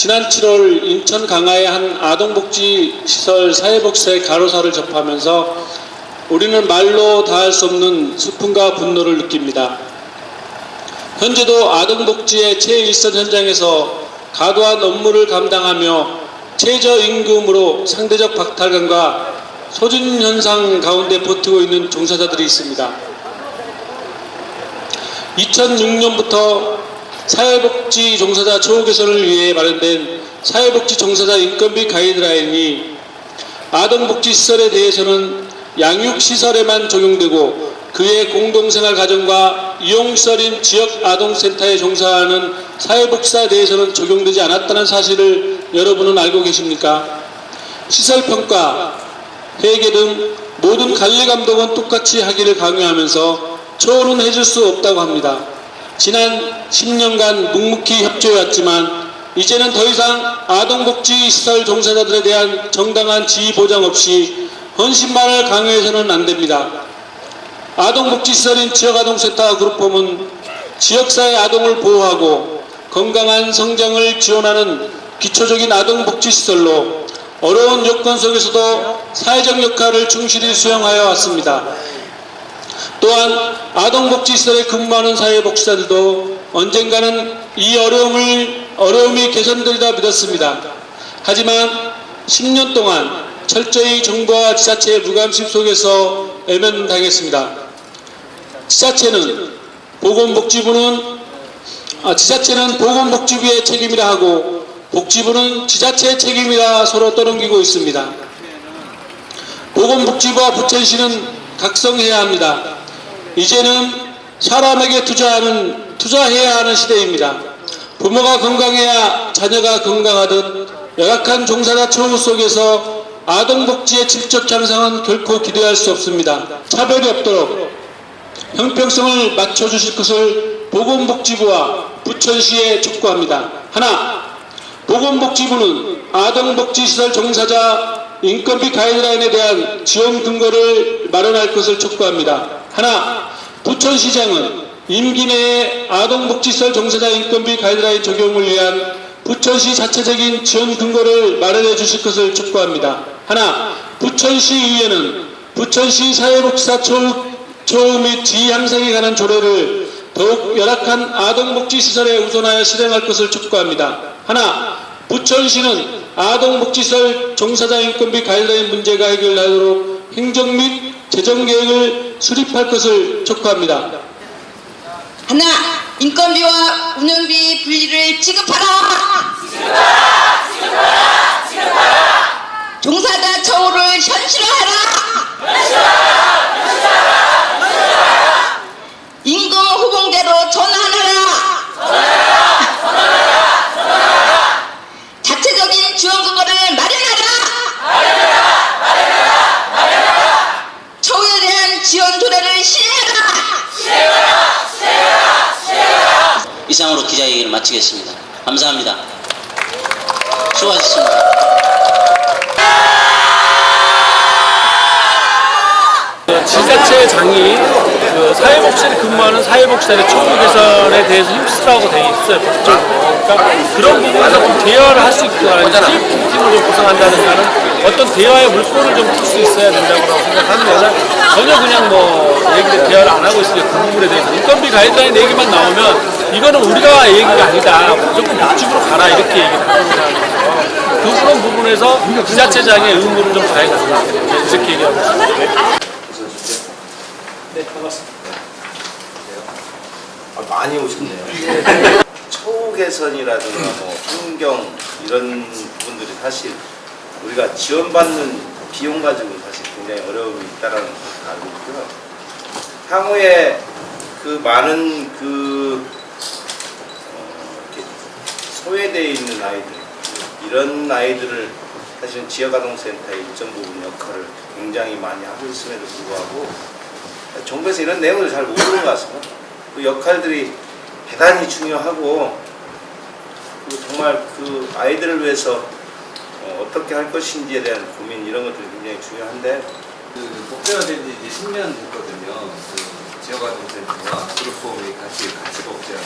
지난 7월 인천 강화의 한 아동복지시설 사회복지사의 가로사를 접하면서 우리는 말로 다할 수 없는 슬픔과 분노를 느낍니다. 현재도 아동복지의 최일선 현장에서 과도한 업무를 감당하며 최저임금으로 상대적 박탈감과 소진 현상 가운데 버티고 있는 종사자들이 있습니다. 2006년부터 사회복지 종사자 처우 개선을 위해 마련된 사회복지 종사자 인건비 가이드라인이 아동복지시설에 대해서는 양육시설에만 적용되고 그의 공동생활 가정과 이용시설인 지역아동센터에 종사하는 사회복지사에 대해서는 적용되지 않았다는 사실을 여러분은 알고 계십니까? 시설평가, 회계 등 모든 관리 감독은 똑같이 하기를 강요하면서 초월은 해줄 수 없다고 합니다. 지난 10년간 묵묵히 협조해왔지만 이제는 더 이상 아동복지시설 종사자들에 대한 정당한 지위 보장 없이 헌신만을 강요해서는 안 됩니다. 아동복지시설인 지역아동센터 그룹홈은 지역사회 아동을 보호하고 건강한 성장을 지원하는 기초적인 아동복지시설로 어려운 여건 속에서도 사회적 역할을 충실히 수행하여 왔습니다. 또한 아동복지시설에 근무하는 사회복지사들도 언젠가는 이 어려움을, 어려움이 개선되리라 믿었습니다. 하지만 10년 동안 철저히 정부와 지자체의 무감심 속에서 애면당했습니다. 지자체는 보건복지부는 아, 지자체는 보건복지부의 책임이라 하고 복지부는 지자체의 책임이라 서로 떠넘기고 있습니다. 보건복지부와 부천시는 각성해야 합니다. 이제는 사람에게 투자하는 투자해야 하는 시대입니다. 부모가 건강해야 자녀가 건강하듯 열악한 종사자 처우 속에서 아동복지의 질적 향상은 결코 기대할 수 없습니다. 차별이 없도록 형평성을 맞춰주실 것을 보건복지부와 부천시에 촉구합니다. 하나, 보건복지부는 아동복지시설 종사자 인건비 가이드라인에 대한 지원 근거를 마련할 것을 촉구합니다. 하나, 부천시장은 임기 내에 아동복지시설 종사자 인건비 가이드라인 적용을 위한 부천시 자체적인 지원 근거를 마련해 주실 것을 촉구합니다. 하나, 부천시의회는 부천시 사회복지사 처우, 처우 및 지위 향상에 관한 조례를 더욱 열악한 아동복지시설에 우선하여 실행할 것을 촉구합니다. 하나, 부천시는 아동복지시설 종사자 인건비 가이드라인 문제가 해결되도록 행정 및 재정 계획을 수립할 것을 촉구합니다. 하나, 인건비와 운영비 분리를 지급하라. 종사자 처우를 현실화하라. 임금 후봉대로 전환하라. 자체적인 지원 근거를 마련하라. 처우에 대한 지원 조례를 시행하라. 이상으로 기자회견을 마치겠습니다. 감사합니다. 수고하셨습니다. 지자체장이 그 사회복지를 근무하는 사회복지사의 처우 개선에 대해서 힘쓰라고 돼 있어요. 법적으로. 그러니까 그런 부분에서 좀 대화를 할 수 있다는 팀을 좀 구성한다든가는 어떤 대화의 물꼬를 좀 틀 수 있어야 된다고 생각하면 전혀 그냥 뭐 얘기를 대화를 안 하고 있으니까 그 부분에 대해서 인건비 가이드라인 얘기만 나오면 이거는 우리가 얘기가 아니다. 무조건 복지부로 가라 이렇게 얘기를 하는 거예요. 그 그런 부분에서 지자체장의 의무를 좀 다해야 된다. 이렇게 얘기하고 있습니다. 네, 반갑습니다. 아, 많이 오셨네요. 처우 개선이라든가 뭐 환경 이런 부분들이 사실 우리가 지원받는 비용 가지고 사실 굉장히 어려움이 있다라는 것을 알고 있고요. 향후에 그 많은 그 어, 소외되어 있는 아이들 이런 아이들을 사실은 지역아동센터의 일정 부분 역할을 굉장히 많이 하고 있음에도 불구하고 정부에서 이런 내용을 잘 모르는 것 같습니다. 그 역할들이 대단히 중요하고 그 정말 그 아이들을 위해서 어, 어떻게 할 것인지에 대한 고민 이런 것들이 굉장히 중요한데 그 복제화된 지 이제 10년 됐거든요. 그 지역아동센터와 그룹홈이 같이 같이 복제화.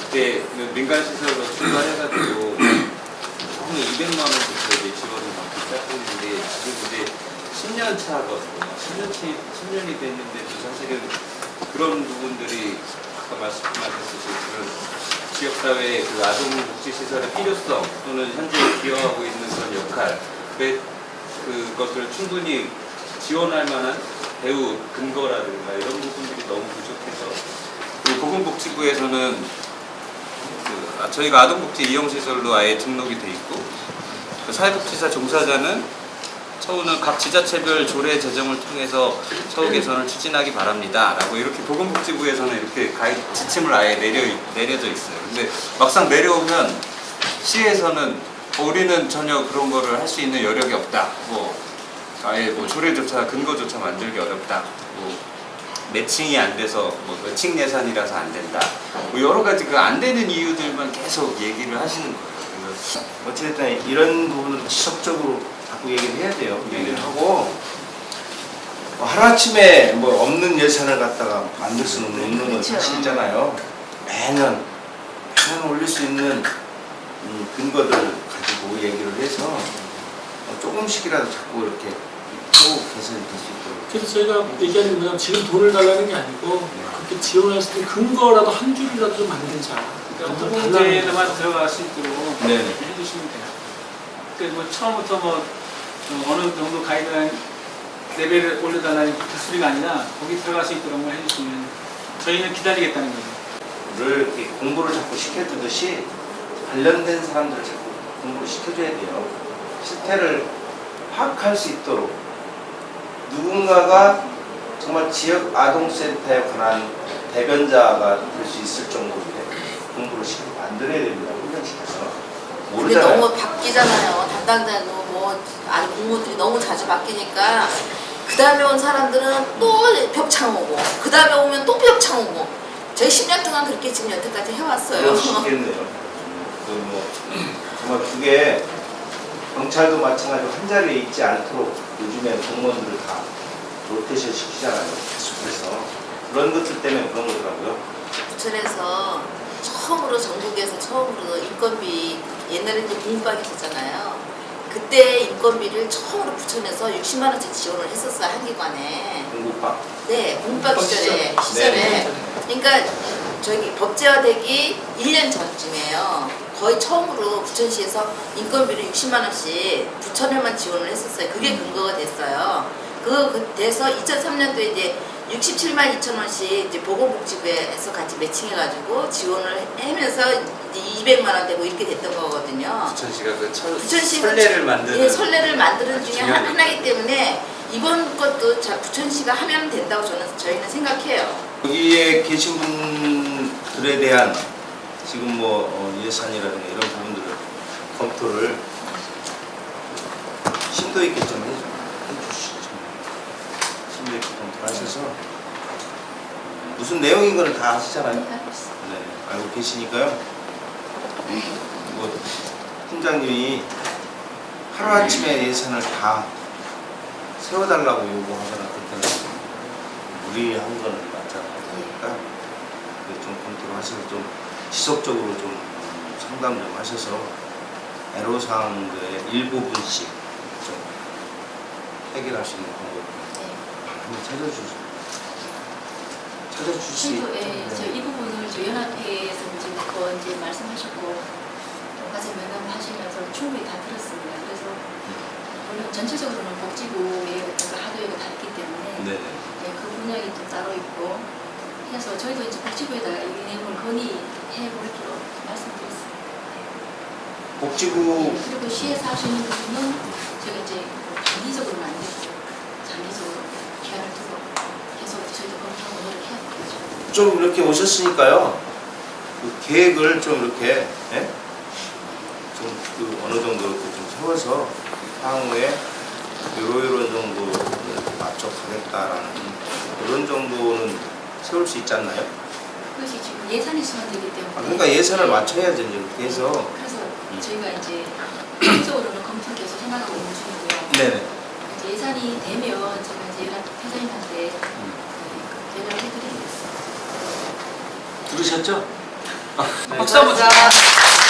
그때 그 민간 시설로 출발해가지고 보통 200만 원부터 이제 지원을 받기 시작했는데 지금 이제 10년 차거든요. 10년 치 10년이 됐는데도 사실은 그런 부분들이 아까 말씀하셨듯이 그런 지역사회의 그 아동복지시설의 필요성 또는 현재 기여하고 있는 그런 역할 그 그것들을 충분히 지원할 만한 배우 근거라든가 이런 부분들이 너무 부족해서 그 보건복지부에서는 그 아, 저희가 아동복지 이용시설로 아예 등록이 돼 있고 그 사회복지사 종사자는 처우는 각 지자체별 조례 제정을 통해서 처우 개선을 추진하기 바랍니다. 라고 이렇게 보건복지부에서는 이렇게 가이 지침을 아예 내려, 내려져 있어요. 근데 막상 내려오면 시에서는 어, 우리는 전혀 그런 거를 할 수 있는 여력이 없다. 뭐 아예 뭐 조례조차 근거조차 만들기 어렵다. 뭐 매칭이 안 돼서 뭐 매칭 예산이라서 안 된다. 뭐 여러 가지 그 안 되는 이유들만 계속 얘기를 하시는 거예요. 그래서 어쨌든 이런 부분은 지속적으로 자꾸 얘기를 해야 돼요. 얘기를 하고 뭐 하루아침에 뭐 없는 예산을 갖다가 만들 수는 없는 건. 사실이잖아요. 매년 매년 올릴 수 있는 이 근거들 가지고 얘기를 해서 뭐 조금씩이라도 자꾸 이렇게 또 개선이 될 수 있도록 그래서 저희가 얘기하는 건 지금 돈을 달라는 게 아니고 그렇게 지원할 수 있는 근거라도 한 줄이라도 좀 만들자. 그러니까 문제에만 들어갈 수 있도록 네. 해주시면 돼요. 그러니까 뭐 처음부터 뭐 어, 어느 정도 가이드라인 레벨을 올려달라는 그 소리가 아니라 거기 들어갈 수 있도록 해주시면 저희는 기다리겠다는 거죠. 를 이렇게 공부를 자꾸 시켜주듯이 관련된 사람들을 자꾸 공부를 시켜줘야 돼요. 실태를 파악할 수 있도록 누군가가 정말 지역 아동센터에 관한 대변자가 될 수 있을 정도로 공부를 시켜 만들어야 됩니다. 훈련시켜서 모르잖아요. 너무 바뀌잖아요. 담당자도 뭐 아니 공무들이 너무 자주 바뀌니까 그 다음에 온 사람들은 또 벽창 오고 그 다음에 오면 또 벽창 오고 저희 10년 동안 그렇게 지금 여태까지 해왔어요. 그럴 수 있겠네요. 그뭐 정말 그게 경찰도 마찬가지로 한 자리에 있지 않도록 요즘에 공무원들을 다 로테이션 시키잖아요. 계속해서 그런 것들 때문에 그런 거더라고요. 부천에서 처음으로 전국에서 처음으로 인건비 옛날에 이제 공부방이 있었잖아요. 그때 인건비를 처음으로 부천에서 60만 원짜리 지원을 했었어요 한 기관에. 공부방 네, 공부방 시절에 시절에. 네. 그러니까 저기 법제화되기 1년 전쯤이에요. 거의 처음으로 부천시에서 인건비를 60만 원씩 부천에만 지원을 했었어요. 그게 근거가 됐어요. 그거 그- 돼서 2003년도에 이제 67만 2천 원씩 이제 보건복지부에서 같이 매칭해가지고 지원을 하면서 이제 200만 원 되고 이렇게 됐던 거거든요. 부천시가 그 철, 부천시가 선례를 만드는 예, 선례를 만드는 중에 중요한 하나이기 때문에 이번 것도 자, 부천시가 하면 된다고 저는 저희는 생각해요. 여기에 계신 분 들에 대한 지금 뭐 어, 예산이라든가 이런 부분들을 검토를 심도 있게 좀 해- 해주시죠. 심도 있게 검토하셔서 무슨 내용인 거는 다 아시잖아요. 네, 알고 계시니까요. 뭐 팀장님이 하루아침에 예산을 다 세워달라고 요구하거나 그때는 무리한 거는 맞잖아요. 그러니까 그 좀 검토를 하셔서 좀 지속적으로 좀 상담 좀 하셔서 애로사항들의 일부분씩 좀 해결할 수 있는 방법 한번 찾아주세요. 찾아줄 수 있- 저희도 예, 저이 부분을 저 연합회에서 이제 그 이제 말씀하셨고 과제 면담하시면서 충분히 다 들었습니다. 그래서 물론 전체적으로는 복지부의 어떤 하도에가 다 있기 때문에. 예, 그 분야가 또 따로 있고 해서 저희도 이제 복지부에다가 이 내용을 건의해 보기로 말씀드렸습니다. 복지부 예, 그리고 시에서 있는 부분은 저희가 이제 단기적으로는 안 되고 장기적으로 기한을 두고 계속 저희도 검토하고 노력해야 되겠죠. 좀 이렇게 오셨으니까요. 그 계획을 좀 이렇게 예? 좀그 어느 정도 이렇게 좀 세워서 향후에 요런 정도를 맞춰 가겠다라는 그런 정도는 세울 수 있지 않나요? 그것이 지금 예산이 수반되기 때문에 아, 그러니까 예산을 맞춰야죠 이렇게 해서 그래서 저희가 이제 개인적으로는 검토 계속 해나가고 있는 중이고요. 네네. 이제 예산이 되면 제가 이제 연합 회장님한테 음. 그 연락을 해드리겠습니다. 들으셨죠? 박수 한번 주세요.